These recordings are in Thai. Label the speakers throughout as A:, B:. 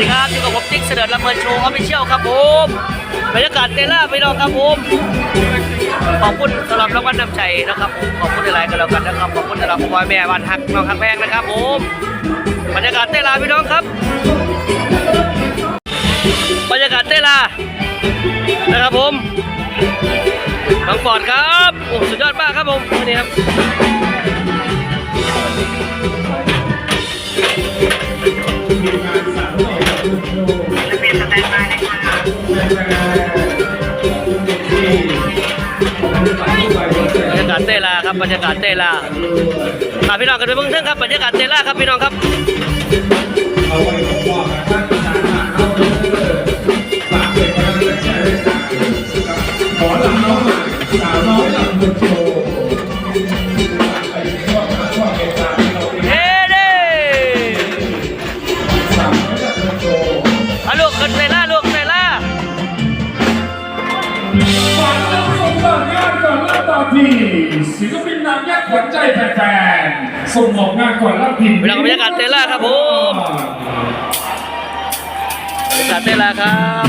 A: ดีครับอยู่กับผมติ๊กเสด็จลำเมินโชว์ออฟฟิเชียลครับผมบรรยากาศเตล่าพี่น้องครับผมขอบคุณสำหรับรางวัลนำใจนะครับผมขอบคุณหลายๆกันแล้วกันนะครับขอบคุณสำหรับพ่อแม่บ้านฮักน้องฮักแพงนะครับผมบรรยากาศเตล่าพี่น้องครับ บรรยากาศเตล่านะครับผมบางฟอดครับโอ้สุดยอดมากครับผมนี่ครับ บรรยากาศเตลาครับบรรยากาศเตลาพาพี่น้องกันไปเบื้องต้นครับบรรยากาศเตลาครับพี่น้องครับ
B: ขอลำน้องหน่อยสาวน้อยลำบนโชว์ ศิลปินนางยักษ์ขวัญใจแฟนๆส่งมอบงานก่อนรับพิมพ์
A: พี่น้องกับบรรยากาศเตลาครับผมบรรยากาศเตลาครับ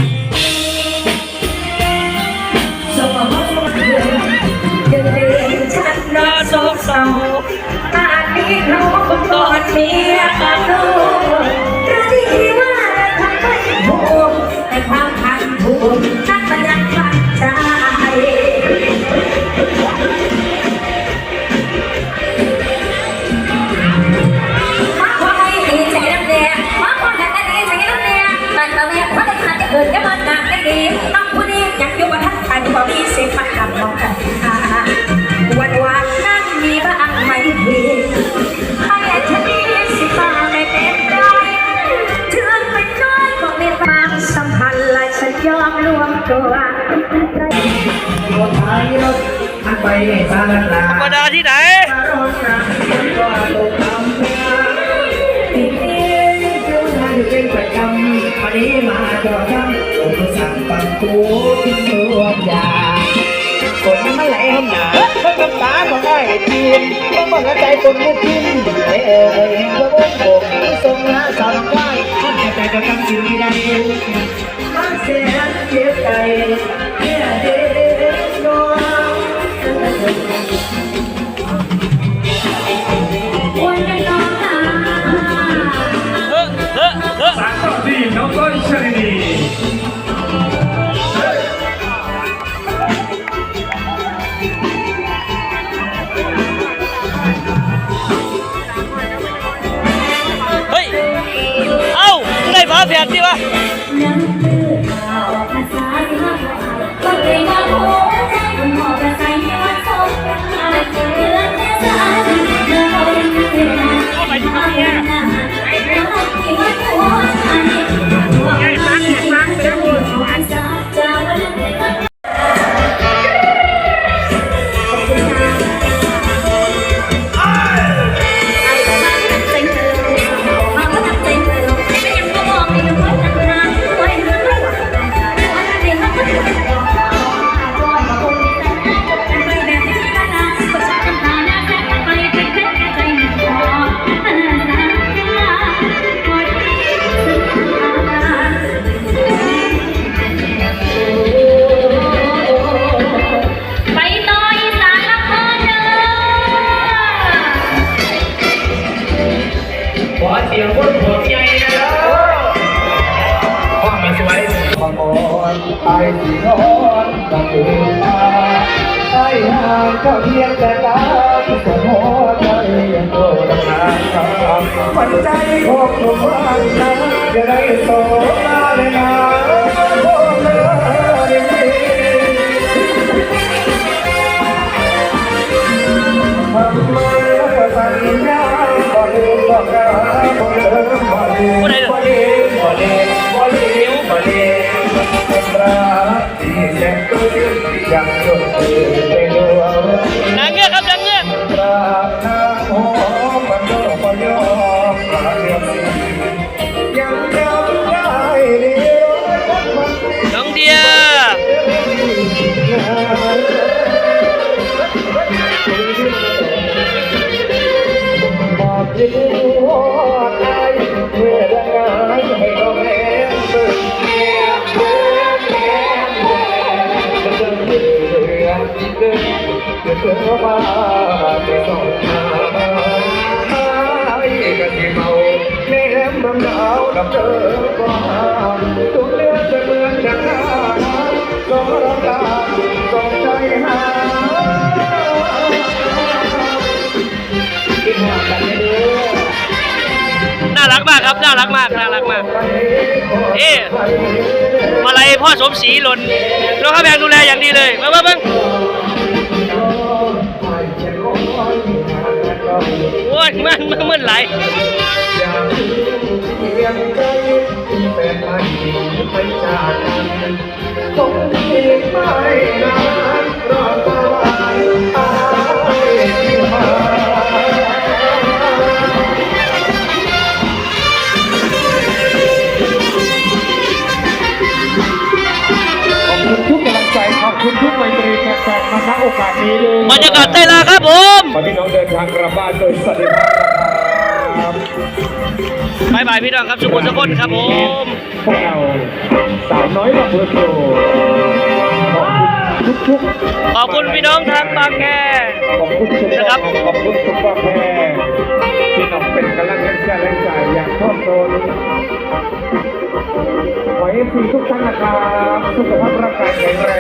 C: ยอมรวมตัว
D: รถไทยรถมันไปสารลา
A: ธรรมดาที่ไหน
D: วันนี้มาจอดจำผมสั่งปังกูทิ้งตัวอยา คนมาแหลมหนาเพราะน้ำตาของได้ทีมเพิ่งบอกใจคนมุทิมเอ้ยเอ๋ยเพื่อวงผมทรงหน้าสาวน้อยคนแก่ใจก็ทำสิ่งใดมันเสียเจ็บใจเนี่ยเด็กน้อย
C: ก็
A: เพี
D: ยงแต่ตาที่สมหัวใจยังโดนทางทางฝันใจของหนุ่มรักนั้นจะได้โตมาเลยนะโอ้เลิศทำไมสัญญาบ่ลืมบอกรักบ่ลืมบ่ลืม
A: ผู้ใดเด้อ
D: บ่ลืมบ่ลืมบ่ลืมบ่ลืมรักที่แสนตื้นยังจดตื่นไปด
A: เดิ
D: น
A: เดิ
D: น
B: ว่าไปส่งมาไอ้กะทิเมาแม่มน้ำดาวดับเดินก่อนตุ้เลือดจะเหมือนดังน้ำสองรักกันสองใจหา
D: น่า
A: รักมากครับ น่ารักมาก น่ารักมาก เอ๊ะมาลัยพ่อสมศรีหล่นน้องข้าแพงดูแลอย่างดีเลยมาบิ้ง โอ้ยมันมันมันไหล
B: ไปจากกันคงอีไม่นาน อกาสนี้เลย
A: บรรยากาศเต้นลาครับผม
B: ขอพี่น้องเดินทางกลับบ้านโดยสวัสดิภาพนะครับ
A: บายบายพี่น้องครับสุขุมสุขนครับผม
B: พวกเราสาวน้อยลำเพลินโชว์ขอบคุณทุกๆ
A: ขอบคุณพี่น้องทางบางแค
B: ขอบคุณทุก
A: นะครับ
B: ขอบคุณทุกประเภทที่น้องเป็นกำลังใจแรงใจอย่างครอบครัวขอให้ทีทุกท่านนะครับสุขภาพร่างกายแข็งแร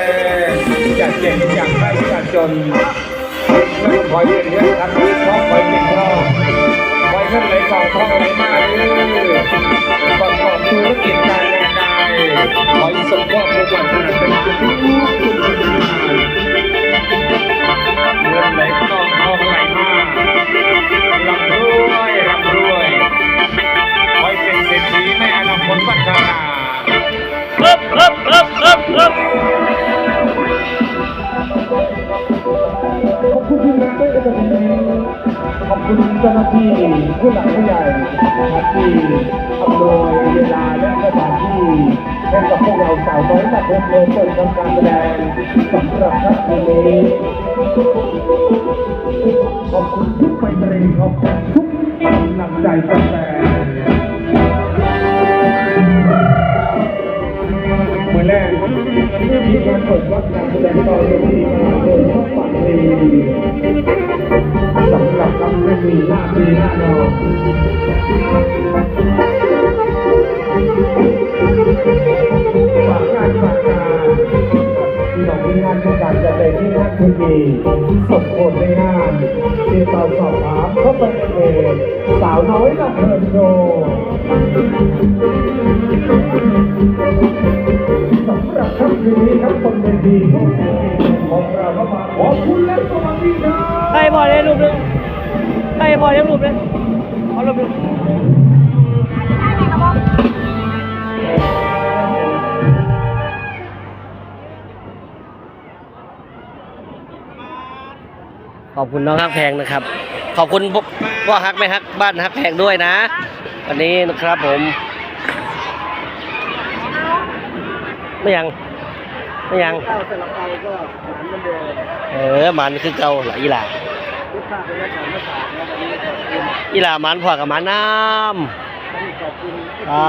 B: งอย่าเจ็บอย่าไข้อย่า จนและขอให้เรียนทำดีชอบไว้เป็นชอบไว้ขึ้นไหลกองท่องไหลมาเรื่อยประกอบธุรกิจการงานใดขอให้สมบูรณ์ทุกวันขนาดเป็นทุกทุกทุกเงินไหลกองทองไหลมาร่ำรวยร่ำรวยขอให้เป็นเศรษฐีในอนาคตวันข้างหน้า
A: เอิบเอิบเอิบเอิบเอิบ
B: ขอบคุณทีมงานด้วยนะครับขอบคุณเจ้าหน้าที่ผู้หลักผู้ใหญ่ที่อำนวยเวลาและสถานที่ให้กับพวกเราสาวน้อยจากเพื่อนเปิดทำการแสดงสำหรับค่ำคืนนี้ขอบคุณทุกไมตรีขอบคุณทุกกำลังใจแฟนๆ มีการเปิดรับการแสดงต่อเวทีมาโดยช่องฝั่งดีสำหรับคำเรื่องมีหน้าปีหน้านอนฝากงานฝากการที่น้องมีงานต้องการจะได้ที่งานคุณดีสมโภชในงานติดต่อสอบถามเข้าไปในเพจสาวน้อยลำเพลินโชว์ คืนนี้ครับคนเป็นดีของเราก็มาขอบคุณและสวัสดีครับ
A: ให้พอได้รูปหนึงให้พอได้รูปหนึงขอรูปหนึงขอบคุณน้องฮักแพงนะครับ ขอบคุณพ่อฮักแม่ฮักบ้านฮักแพงด้วยนะ วันนี้นะครับผมไม่ยัง ไม่ยัง
D: ข้าวสลับเอาก็หวานมือนเดิม
A: เออมันคือเก่าหลายอีหลา
D: ลูกค้าเป็นอาหารมาฝากนะวันนี้ขอบคุณ
A: อีหลามันพอกับมันน้
D: ขอบคุณำ
A: อ่า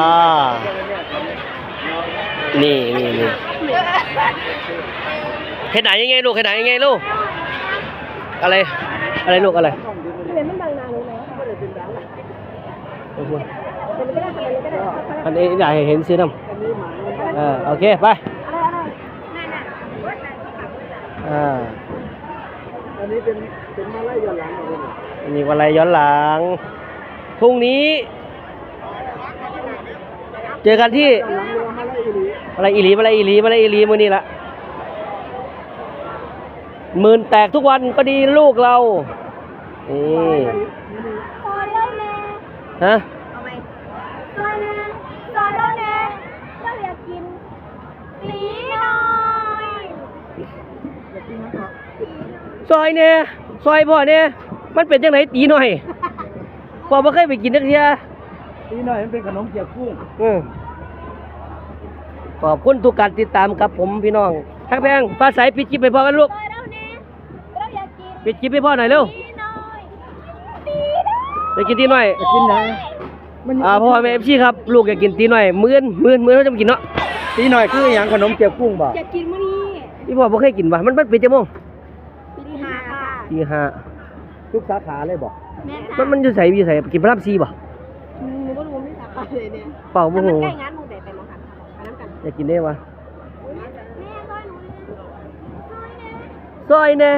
A: นี่นี่นี่เห็นไหนยังไงลูกเห็นไหนยังไงลูกอะไร อะไรลูกอะไร
C: อันดันเลยนะ
D: ไม่ได้เป็น
C: เป็นก็ได้เป็นดัง
A: อันนี้อยากให้เห็นซื้อน้
D: อันนี้หมายำ
A: เออโอเคไป
C: อะไรอะไรนั่นน่ะ
A: อ่า
D: อันนี้เป็นเป็นมาไล่ย้อนหลังเลย
A: อันนี้วันอะไรย้อนหลัง พรุ่งนี้ เจอกันที่
D: หลังเรือมาไล่อีหลี
A: อะไรอีหลีอะไรอีหลีอะไรอีหลีมือนี่ละหมื่นแตกทุกวันก็ดีลูกเรา นี่
C: ซอยแล้วแน่
A: ฮะ
C: เอาไหมซอยแน่ซอยแล้วแน่เราอยากกินสีหน่อย
A: ซอยเนี่ยซอยพ่อเนี่ยมันเป็นจังไหนตีหน่อยพ่อไม่เคยไปกินนักเทีย
D: อีหน่อยมันเป็นขนมเจียวกุ้ง
A: อืมขอบคุณทุกการติดตามกับผมพี่น้องทักแพงฟ้าใสปิดจิบไปพ่อกันลูก
C: ซอยแล้วแน่เราอยากกิน
A: ปิดจิบไปพ่อหน่อยเร็ว
C: สีหน่อยสีหน่อย
A: ไปกินตีหน่อย
D: จะกินนะมัน
A: อ่าพ่อแม่เอฟซีครับลูกอยากกินตีหน่อยมื้อนมื้อนมื้อนเขาจะมากินเนาะ
D: ตีหน่อยคืออย่างขนมเจียวกุ้งบ่
C: อยากกินมื้อนี้
A: พี่พ่อบ่เคยกินว่ะมันมันเป็นจังโมง ตีห้า
C: ทุกสาขาเลยบอก
E: แม่
A: มันมันอยู่ใส่อยู่ใส่กินพระรามซีบ่
E: หนูก็รู้ว่าไม่สาขาเลยเนี่ย
A: เปล่าโมโห
E: ใกล้งานมึงเด็ไปมองหันไปน้ำกัน
A: อยากกินได้วะ
E: แม่ต้อยหนู
A: ซอยแน่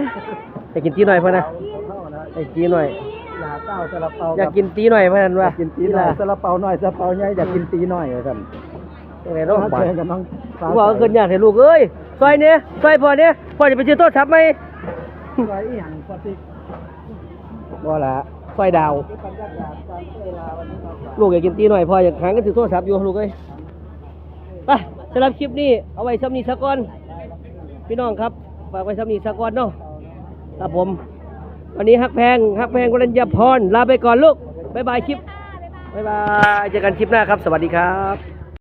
A: อยากกินตีหน่อยพอนะอยากกินหน่อย
C: ลาเต้าซาลาเปา
A: อยากกินตีหน่อยพอนั้นวะ
C: กินตีหน่อยซาลาเปาหน่อยซาลาเปาใหญ่อยากกินตีหน่อยเลยท่าน
A: ยังไงน้อง
C: มา
A: บ่า
C: เจอกับน้องสาว
A: บอกว่าเกินอยากให้ลูกเอ้ยซอยเนี่ยซอยพอเนี่ยพอจะไปซื้อโทรศัพท์ไหม
C: ไว้อหย่างปฏิ
A: บ่ละซอยดาว
C: บรรยากาศการเวลาวันนี้มาฝาก
A: ลูกอยากกินตีหน่อยพออยากหางกันถือโทรศัพท์อยู่ลูกเอ้ยไปสำหรับคลิปนี้เอาไว้ซ้ำนี้สักก่อน พี่น้องครับฝากไว้ซ้ำนี้สักก่อนเนาะครับผม วันนี้ฮักแพงฮักแพงกรัญญาพรลาไปก่อนลูกบ๊ายบายคลิปบ๊ายบายเจอกันคลิปหน้าครับ สวัสดีครับ